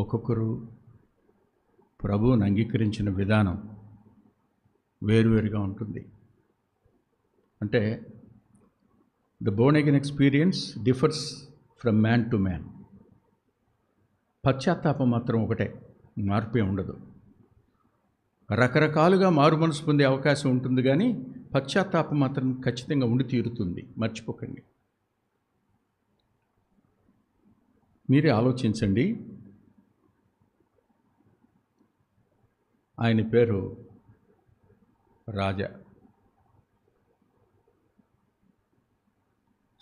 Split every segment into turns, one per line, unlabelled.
ఒక్కొక్కరు ప్రభువును అంగీకరించిన విధానం వేరువేరుగా ఉంటుంది. అంటే the born experience differs from man to man పశ్చాత్తాపం మాత్రం ఒకటే మార్పే ఉండదు. రకరకాలుగా మారు మనసు పొందే అవకాశం ఉంటుంది కానీ పశ్చాత్తాపం మాత్రం ఖచ్చితంగా ఉండి తీరుతుంది. మర్చిపోకండి. మీరే ఆలోచించండి ఆయన పేరు రాజా.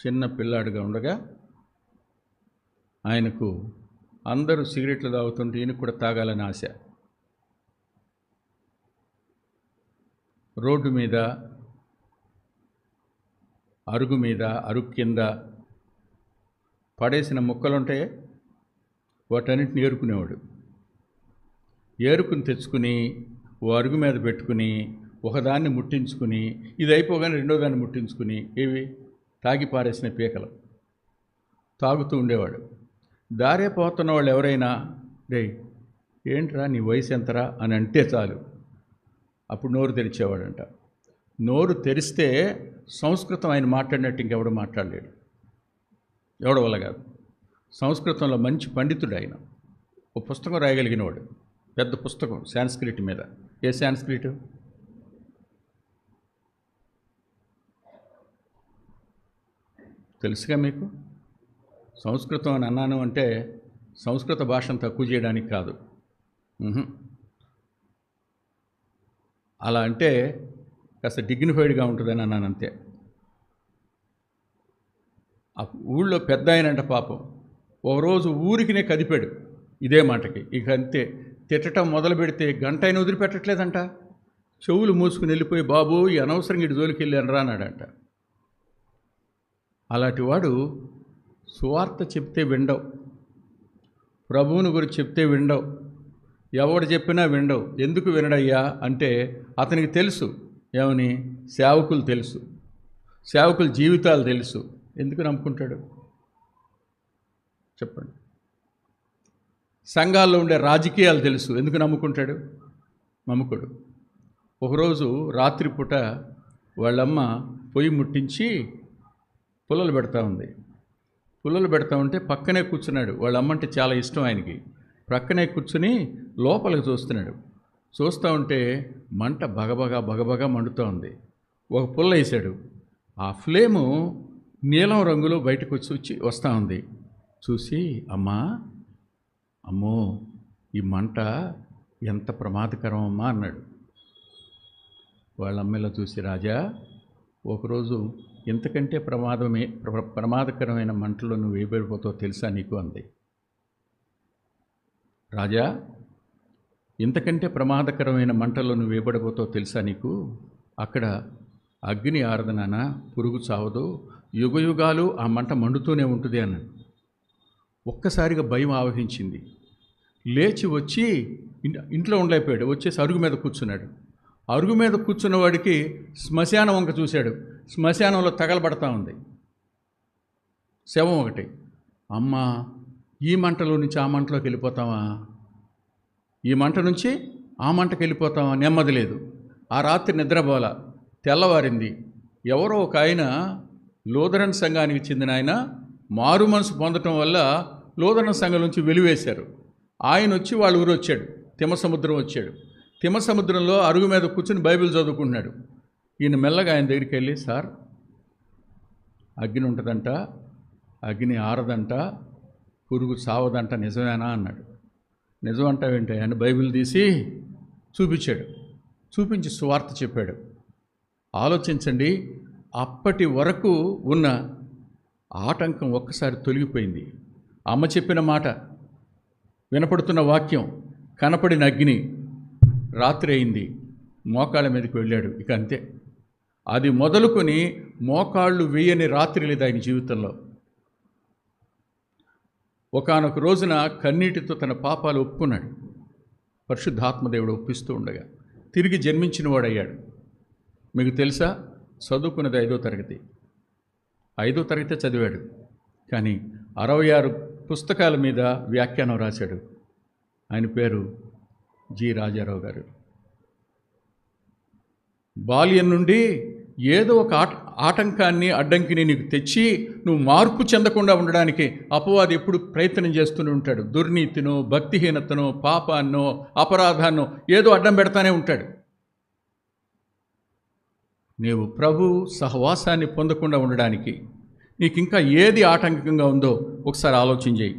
చిన్న పిల్లాడిగా ఉండగా ఆయనకు అందరూ సిగరెట్లు తాగుతుంటే ఈయన కూడా తాగాలని ఆశ. రోడ్డు మీద అరుగు మీద అరుగు కింద పడేసిన ముక్కలుంటే వాటన్నిటిని ఏరుకునేవాడు. ఏరుకుని తెచ్చుకుని ఓ అరుగు మీద పెట్టుకుని ఒకదాన్ని ముట్టించుకుని ఇది అయిపోగానే రెండో దాన్ని ముట్టించుకుని ఇవి తాగి పారేసిన పీకలు. తాగుతూ ఉండేవాడు దారే పోతున్న వాళ్ళు ఎవరైనా రే ఏంట్రా నీ వయసు ఎంతరా? అని అంటే చాలు. అప్పుడు నోరు తెరిచేవాడంట. నోరు తెరిస్తే సంస్కృతం ఆయన మాట్లాడినట్టు ఇంకెవడు మాట్లాడలేడు. ఎవడ వల్ల కాదు. సంస్కృతంలో మంచి పండితుడు ఆయన. ఒక పుస్తకం రాయగలిగినవాడు. పెద్ద పుస్తకం సాంస్క్రిట్ మీద. ఏ సాంస్క్రిట్? తెలుసుగా మీకు? సంస్కృతం అని అన్నాను అంటే సంస్కృత భాషను తక్కువ చేయడానికి కాదు. అలా అంటే కాస్త డిగ్నిఫైడ్గా ఉంటుందని అన్నాను అంతే. ఆ ఊళ్ళో పెద్ద ఆయనంట పాపం ఒకరోజు ఊరికినే కదిపాడు. ఇదే మాటకి. ఇక అంతే. తిట్టడం మొదలు పెడితే గంట అయిన వదిలిపెట్టట్లేదంట. చెవులు మూసుకుని వెళ్ళిపోయి బాబు ఈ అనవసరంగా ఇటు జోలికి వెళ్ళాను రానాడంట అలాంటి వాడు సువార్త చెప్తే విండవు. ప్రభువుని గురించి చెప్తే విండవు. ఎవడు చెప్పినా విండవు. ఎందుకు వినడయ్యా? అంటే అతనికి తెలుసు. ఏమని? సేవకులు తెలుసు. సేవకుల జీవితాలు తెలుసు. ఎందుకు నమ్ముకుంటాడు? చెప్పండి. సంఘాల్లో ఉండే రాజకీయాలు తెలుసు. ఎందుకు నమ్ముకుంటాడు? నమ్ముకోడు. ఒకరోజు రాత్రిపూట వాళ్ళమ్మ పొయ్యి ముట్టించి పుల్లలు పెడతా ఉంది. పుల్లలు పెడతా ఉంటే పక్కనే కూర్చున్నాడు. వాళ్ళ అమ్మంటే చాలా ఇష్టం ఆయనకి. ప్రక్కనే కూర్చుని లోపలికి చూస్తున్నాడు. చూస్తూ ఉంటే మంట బగబగా బగబగా మండుతూ ఉంది. ఒక పుల్ల వేసాడు ఆ ఫ్లేము నీలం రంగులో బయటకు వచ్చి వచ్చి వస్తూ ఉంది. చూసి అమ్మా అమ్మో ఈ మంట ఎంత ప్రమాదకరం అమ్మా అన్నాడు. వాళ్ళ అమ్మాయిలో చూసి రాజా ఒకరోజు ఎంతకంటే ప్రమాదమే ప్ర- ప్రమాదకరమైన మంటలో నువ్వు వేయబడిపోతావు తెలుసా నీకు? అంది. రాజా ఇంతకంటే ప్రమాదకరమైన మంటలో నువ్వు వేయబడిపోతావు తెలుసా నీకు? అక్కడ అగ్ని ఆరదనాన పురుగు చావదు. యుగయుగాలు ఆ మంట మండుతూనే ఉంటుంది అన్నాడు. ఒక్కసారిగా భయం ఆవహించింది. లేచి వచ్చి ఇంట్లో ఉండలేకపోయాడు. వచ్చేసి అరుగు మీద కూర్చున్నాడు. అరుగు మీద కూర్చున్న వాడికి శ్మశానం వంక చూశాడు. శ్మశానంలో తగలబడతా ఉంది. శవం ఒకటి. అమ్మ ఈ మంటలో నుంచి ఆ మంటలోకి వెళ్ళిపోతావా? ఈ మంట నుంచి ఆ మంటకి వెళ్ళిపోతావా? నెమ్మది లేదు. ఆ రాత్రి నిద్రపోల తెల్లవారింది. ఎవరో ఒక ఆయన లూథరన్ సంఘానికి చెందిన ఆయన మారు మనసు పొందటం వల్ల లోదరన్ సంఘం నుంచి వెలివేశారు. ఆయన వచ్చి వాళ్ళ ఊరు వచ్చాడు. తిమ్మసముద్రం వచ్చాడు. తిమ్మసముద్రంలో అరుగు మీద కూర్చుని బైబిల్ చదువుకుంటున్నాడు. ఈయన మెల్లగా ఆయన దగ్గరికి వెళ్ళి సార్ అగ్ని ఉంటుందంట అగ్ని ఆరదంట పురుగు సావదంట నిజమేనా? అన్నాడు. నిజం అంటావేంటి? ఆయన బైబిల్ తీసి చూపించాడు. చూపించి సువార్త చెప్పాడు. ఆలోచించండి అప్పటి వరకు ఉన్న ఆటంకం ఒక్కసారి తొలగిపోయింది. అమ్మ చెప్పిన మాట వినపడుతున్న వాక్యం కనపడిన అగ్ని రాత్రి అయింది. మోకాళ్ళ మీదకి వెళ్ళాడు. ఇక అంతే. అది మొదలుకొని మోకాళ్ళు వేయని రాత్రి లేదు ఆయన జీవితంలో. ఒకానొక రోజున కన్నీటితో తన పాపాలు ఒప్పుకున్నాడు. పరిశుద్ధాత్మదేవుడు ఒప్పిస్తూ ఉండగా తిరిగి జన్మించిన వాడయ్యాడు. మీకు తెలుసా? చదువుకున్నది ఐదో తరగతి. ఐదో తరగతి చదివాడు. కానీ అరవై ఆరు పుస్తకాల మీద వ్యాఖ్యానం రాశాడు. ఆయన పేరు జి రాజారావు గారు. బాల్యం నుండి ఏదో ఒక ఆట ఆటంకాన్ని అడ్డంకిని నీకు తెచ్చి నువ్వు మార్పు చెందకుండా ఉండడానికి అపవాది ఎప్పుడు ప్రయత్నం చేస్తూనే ఉంటాడు. దుర్నీతినో భక్తిహీనతనో పాపాన్నో అపరాధాన్నో ఏదో అడ్డం పెడతానే ఉంటాడు. నీవు ప్రభు సహవాసాన్ని పొందకుండా ఉండడానికి నీకు ఇంకా ఏది ఆటంకంగా ఉందో ఒకసారి ఆలోచన చేయి